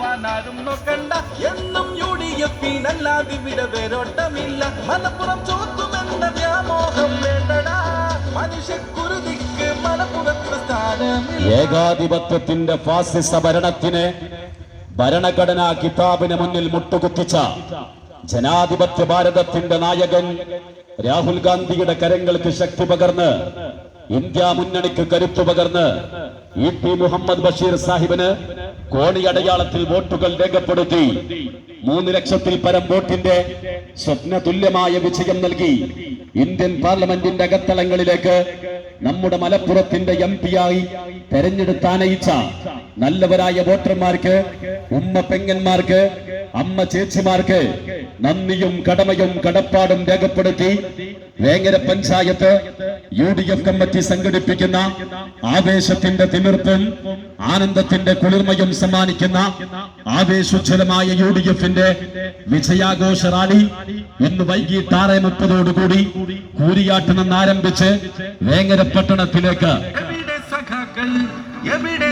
മാറ്റുവാനാരും നോക്കണ്ട. എന്നും യു ഡി എഫിനല്ലാതെ ഇവിടെ വേരോട്ടമില്ല. മലപ്പുറം ചോത്തുമെന്ന വ്യാമോഹം വേണ്ടടാ. മനുഷ്യക്കുരുതിക്ക് മലപ്പുറത്ത് സ്ഥാനമില്ല. ഏകാധിപത്യത്തിന്റെ ഫാസിസ ഭരണത്തിന് ഭരണഘടനാ കിതാബിന് മുന്നിൽ മുട്ടുകുത്തിച്ച ജനാധിപത്യ ഭാരതത്തിന്റെ നായകൻ രാഹുൽ ഗാന്ധിയുടെ കരങ്ങൾക്ക് ശക്തി പകർന്ന് ഇന്ത്യ മുന്നണിക്ക് കരുത്തു പകർന്ന് ഇ ടി മുഹമ്മദ് ബഷീർ സാഹിബിന് കോണി അടയാളത്തിൽ വോട്ടുകൾ രേഖപ്പെടുത്തി. മൂന്ന് ലക്ഷത്തിൽ പരം വോട്ടിന്റെ സ്വപ്ന തുല്യമായ വിജയം നൽകി. ഇന്ത്യൻ പാർലമെന്റിന്റെ അകത്തളങ്ങളിലേക്ക് നമ്മുടെ മലപ്പുറത്തിന്റെ എം ആയി തെരഞ്ഞെടുത്താനയിച്ച നല്ലവരായ വോട്ടർമാർക്ക് ഉമ്മ പെങ്ങന്മാർക്ക് അമ്മ ചേച്ചിമാർക്ക് നന്ദിയും കടമയും കടപ്പാടും രേഖപ്പെടുത്തി Vengara panchayat U D F committee സംഘടിപ്പിക്കുന്ന ആവേശത്തിന്റെ തിമിർപ്പും ആനന്ദത്തിന്റെ കുളിർമയും സമ്മാനിക്കുന്ന ആവേശോജ്വലമായ യു ഡി എഫിന്റെ വിജയാഘോഷ റാലി ഇന്ന് വൈകിട്ട് ആറ് മുപ്പതോടുകൂടി കൂരിയാട്ട് നിന്ന് ആരംഭിച്ച് വേങ്ങര പട്ടണത്തിലേക്ക്. എവിടെ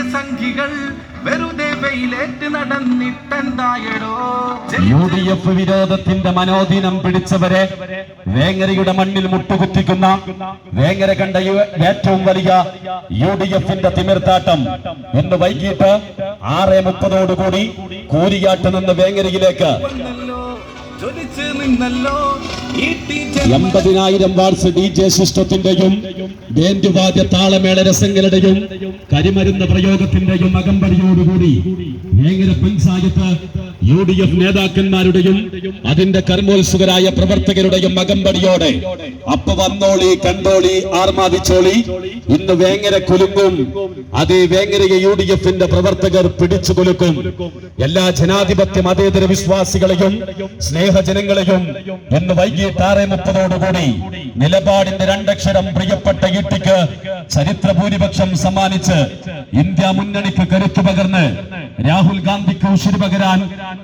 വെറുതെ വെയിലേറ്റ് നടന്നിട്ടെന്തായടോ? യു ഡി എഫ് വിരോധത്തിന്റെ മനോദിനം പിടിച്ചവരെ വേങ്ങരയുടെ മണ്ണിൽ മുട്ടുകുത്തിക്കുന്ന വേങ്ങര കണ്ട ഏറ്റവും വലിയ യു ഡി എഫിന്റെ തിമിർത്താട്ടം ഇന്ന് വൈകിട്ട് ആറ് മുപ്പതോടുകൂടി കൂരിയാട്ട് നിന്ന് വേങ്ങരയിലേക്ക്. എൺപതിനായിരം വാട്സ് ഡി ജെ സിസ്റ്റത്തിന്റെയും ബേന്ദുവാദ്യ വാദ്യ താളമേള രസങ്ങളുടെയും കരിമരുന്ന് പ്രയോഗത്തിന്റെയും അകമ്പടിയോടുകൂടി Vengara panchayat U D F നേതാക്കന്മാരുടെയും അതിന്റെ കർമ്മോത്സുകരായ പ്രവർത്തകരുടെയും അകമ്പടിയോടെ അപ്പൊ വന്നോളി കണ്ടോളി ആർമാദിച്ചോളി ഇന്ന് വേങ്ങര കുലുങ്ങും. അതേ വേങ്ങരയെ യു ഡി എഫിന്റെ പ്രവർത്തകർ പിടിച്ചു കുലുക്കും. എല്ലാ ജനാധിപത്യ മതേതര വിശ്വാസികളെയും സ്നേഹജനങ്ങളെയും ഇന്ന് വൈകിട്ട് ആറ് മുപ്പതോടുകൂടി നിലപാടിന്റെ രണ്ടക്ഷരം പ്രിയപ്പെട്ട ഇട്ടിക്ക് ചരിത്ര ഭൂരിപക്ഷം സമ്മാനിച്ച് ഇന്ത്യ മുന്നണിക്ക് കരുത്തു പകർന്ന് രാഹുൽ ഗാന്ധിക്ക് ഉശിരി പകരാൻ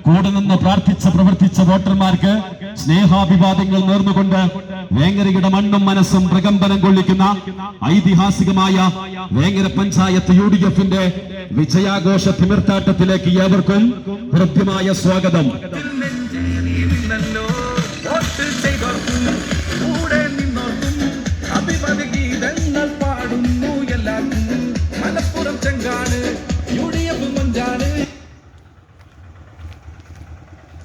കൂടെ നിന്ന് പ്രാർത്ഥിച്ച പ്രവർത്തിച്ച വോട്ടർമാർക്ക് സ്നേഹാഭിവാദങ്ങൾ നേർന്നുകൊണ്ട് വേങ്ങരയുടെ മണ്ണും മനസ്സും പ്രകമ്പനം കൊള്ളിക്കുന്ന ഐതിഹാസികമായ വേങ്ങര പഞ്ചായത്ത് യു ഡി എഫിന്റെ വിജയാഘോഷ തിമിർത്താട്ടത്തിലേക്ക് ഏവർക്കും ഹൃദ്യമായ സ്വാഗതം. தெங்கானு யூடி